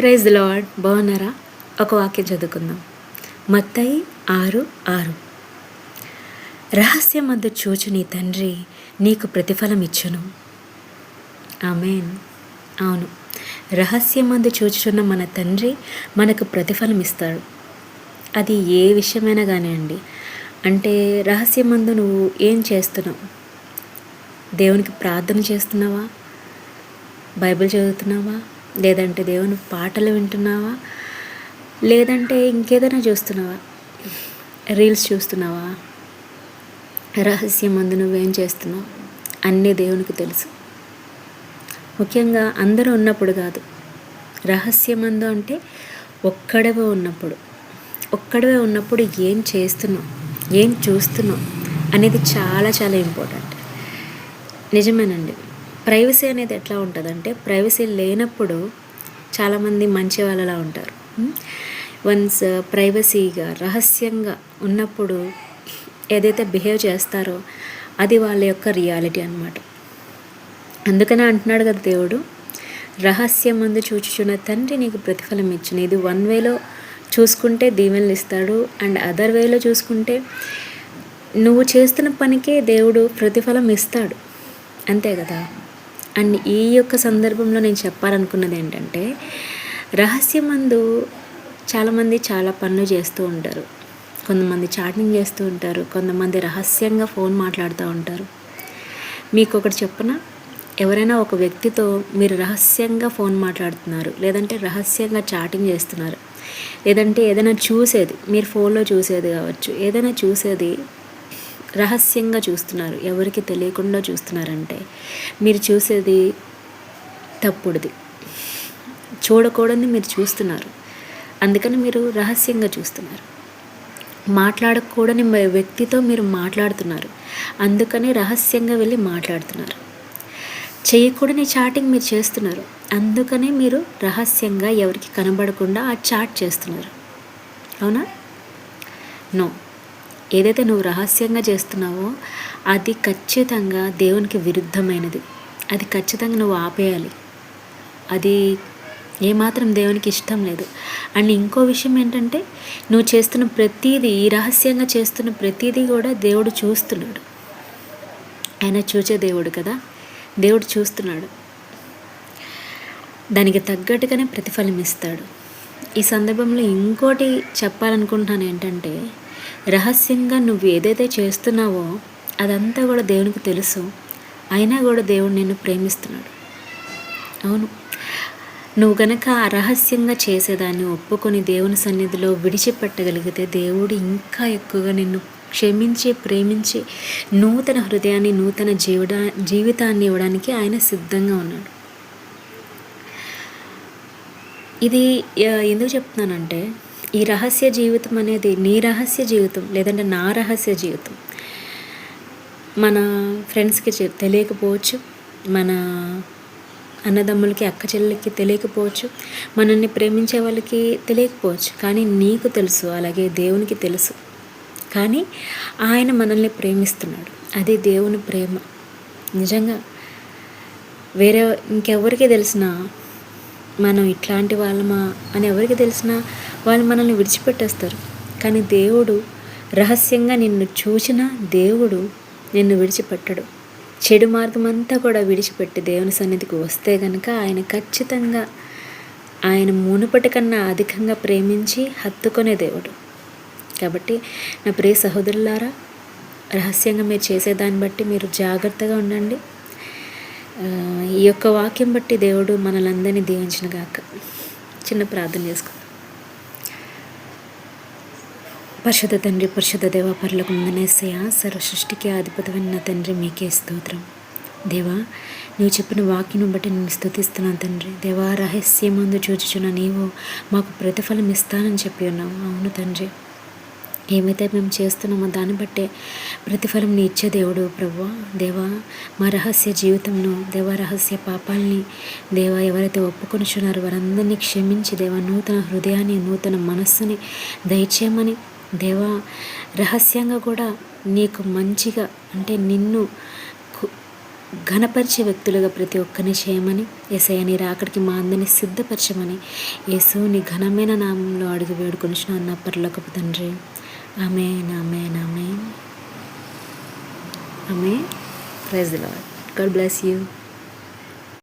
Praise lord. బాగున్నారా? ఒక వాక్యం చదువుకుందాం. మత్తయి ఆరు ఆరు. రహస్యం మందు చూచు నీ తండ్రి నీకు ప్రతిఫలం ఇచ్చును. ఆమెన్. అవును. రహస్యం మందు చూచుచున్న మన తండ్రి మనకు ప్రతిఫలం ఇస్తాడు. అది ఏ విషయమైనా కానివ్వండి. అంటే రహస్యం మందు నువ్వు ఏం చేస్తున్నావు? దేవునికి ప్రార్థన చేస్తున్నావా? బైబిల్ చదువుతున్నావా? లేదంటే దేవుని పాటలు వింటున్నావా? లేదంటే ఇంకేదైనా చూస్తున్నావా? రీల్స్ చూస్తున్నావా? రహస్యం మందు నువ్వేం చేస్తున్నావు? అన్నీ దేవునికి తెలుసు. ముఖ్యంగా అందరూ ఉన్నప్పుడు కాదు. రహస్యమందు అంటే ఒక్కడవే ఉన్నప్పుడు. ఒక్కడవే ఉన్నప్పుడు ఏం చేస్తున్నావు? ఏం చూస్తున్నావు? అనేది చాలా చాలా ఇంపార్టెంట్. నిజమేనండి. ప్రైవసీ అనేది ఎట్లా ఉంటుందంటే ప్రైవసీ లేనప్పుడు చాలామంది మంచి వాళ్ళలా ఉంటారు. వన్స్ ప్రైవసీగా రహస్యంగా ఉన్నప్పుడు ఏదైతే బిహేవ్ చేస్తారో అది వాళ్ళ యొక్క రియాలిటీ అనమాట అందుకనే అంటున్నాడు కదా దేవుడు రహస్యం ముందు చూచుచున్న తండ్రి నీకు ప్రతిఫలం ఇచ్చిన. ఇది వన్ వేలో చూసుకుంటే దీవెనలు ఇస్తాడు అండ్ అదర్ వేలో చూసుకుంటే నువ్వు చేస్తున్న పనికే దేవుడు ప్రతిఫలం ఇస్తాడు. అంతే కదా? అండ్ ఈ యొక్క సందర్భంలో నేను చెప్పాలనుకున్నది ఏంటంటే రహస్యమందు చాలామంది చాలా పనులు చేస్తూ ఉంటారు. కొంతమంది చాటింగ్ చేస్తూ ఉంటారు. కొంతమంది రహస్యంగా ఫోన్ మాట్లాడుతూ ఉంటారు. మీకు ఒకటి చెప్పన? ఎవరైనా ఒక వ్యక్తితో మీరు రహస్యంగా ఫోన్ మాట్లాడుతున్నారు లేదంటే రహస్యంగా చాటింగ్ చేస్తున్నారు లేదంటే ఏదైనా చూసేది మీరు ఫోన్లో చూసేది కావచ్చు ఏదైనా చూసేది రహస్యంగా చూస్తున్నారు. ఎవరికి తెలియకుండా చూస్తున్నారంటే మీరు చూసేది తప్పుడుది. చూడకూడని మీరు చూస్తున్నారు. అందుకని మీరు రహస్యంగా చూస్తున్నారు. మాట్లాడకూడని వ్యక్తితో మీరు మాట్లాడుతున్నారు. అందుకని రహస్యంగా వెళ్ళి మాట్లాడుతున్నారు. చేయకూడని చాటింగ్ మీరు చేస్తున్నారు. అందుకనే మీరు రహస్యంగా ఎవరికి కనబడకుండా ఆ చాట్ చేస్తున్నారు. అవునా? నో. ఏదైతే నువ్వు రహస్యంగా చేస్తున్నావో అది ఖచ్చితంగా దేవునికి విరుద్ధమైనది. అది ఖచ్చితంగా నువ్వు ఆపేయాలి. అది ఏమాత్రం దేవునికి ఇష్టం లేదు. అండ్ ఇంకో విషయం ఏంటంటే నువ్వు చేస్తున్న ప్రతీదీ రహస్యంగా చేస్తున్న ప్రతీదీ కూడా దేవుడు చూస్తున్నాడు. ఆయన చూచే దేవుడు కదా? దేవుడు చూస్తున్నాడు. దానికి తగ్గట్టుగానే ప్రతిఫలం ఇస్తాడు. ఈ సందర్భంలో ఇంకోటి చెప్పాలనుకుంటున్నాను ఏంటంటే రహస్యంగా నువ్వు ఏదైతే చేస్తున్నావో అదంతా కూడా దేవునికి తెలుసు. అయినా కూడా దేవుడు నిన్ను ప్రేమిస్తున్నాడు. అవును. నువ్వు గనక రహస్యంగా చేసేదాన్ని ఒప్పుకొని దేవుని సన్నిధిలో విడిచిపెట్టగలిగితే దేవుడు ఇంకా ఎక్కువగా నిన్ను క్షమించి ప్రేమించి నూతన హృదయాన్ని నూతన జీవడా జీవితాన్ని ఇవ్వడానికి ఆయన సిద్ధంగా ఉన్నాడు. ఇది ఎందుకు చెప్తున్నానంటే ఈ రహస్య జీవితం అనేది నీ రహస్య జీవితం లేదంటే నా రహస్య జీవితం. మన ఫ్రెండ్స్కి తెలియకపోవచ్చు మన అన్నదమ్ములకి అక్క చెల్లెలకి తెలియకపోవచ్చు మనల్ని ప్రేమించే వాళ్ళకి తెలియకపోవచ్చు కానీ నీకు తెలుసు అలాగే దేవునికి తెలుసు. కానీ ఆయన మనల్ని ప్రేమిస్తున్నాడు. అది దేవుని ప్రేమ. నిజంగా వేరే ఇంకెవరికి తెలిసిన మనం ఇట్లాంటి వాళ్ళమా అని ఎవరికి తెలిసినా వాళ్ళు మనల్ని విడిచిపెట్టేస్తారు. కానీ దేవుడు రహస్యంగా నిన్ను చూసిన దేవుడు నిన్ను విడిచిపెట్టడు. చెడు మార్గం అంతా కూడా విడిచిపెట్టి దేవుని సన్నిధికి వస్తే గనక ఆయన ఖచ్చితంగా ఆయన మునుపటి కన్నా అధికంగా ప్రేమించి హత్తుకునే దేవుడు. కాబట్టి నా ప్రియ సహోదరులారా రహస్యంగా మీరు చేసేదాన్ని బట్టి మీరు జాగ్రత్తగా ఉండండి. ఈ యొక్క వాక్యం బట్టి దేవుడు మనలందరినీ దీవించిన గాక. చిన్న ప్రార్థన చేసుకుందాం. పరిశుద్ధ తండ్రి పరిశుద్ధ దేవ పరులకు ముందనేసయ సర్వ సృష్టికి అధిపతమైన తండ్రి మీకే స్తోత్రం. దేవా నీవు చెప్పిన వాక్యం బట్టి నేను స్థుతిస్తున్నాను తండ్రి. దేవా రహస్యమందు చూచుచున్న నీవు మాకు ప్రతిఫలం ఇస్తానని చెప్పి ఉన్నావు. అవును తండ్రి. ఏమైతే మేము చేస్తున్నామో దాన్ని బట్టే ప్రతిఫలం నీ ఇచ్చే దేవుడు ప్రభు దేవా మా రహస్య జీవితంను దేవా రహస్య పాపాలని దేవా ఎవరైతే ఒప్పుకొనిచున్నారో వారందరినీ క్షమించి దేవా నూతన హృదయాన్ని నూతన మనస్సుని దయచేయమని దేవా రహస్యంగా కూడా నీకు మంచిగా అంటే నిన్ను ఘనపరిచే వ్యక్తులుగా ప్రతి ఒక్కరిని చేయమని ఏసయ్య నీ రాకడికి మా అందరిని సిద్ధపరచమని యేసు నీ ఘనమైన నామంలో అడిగి వేడుకొని అన్న పర్లోకపు తండ్రి. ఆమె నామే నామే ఆమె praise Lord God bless you.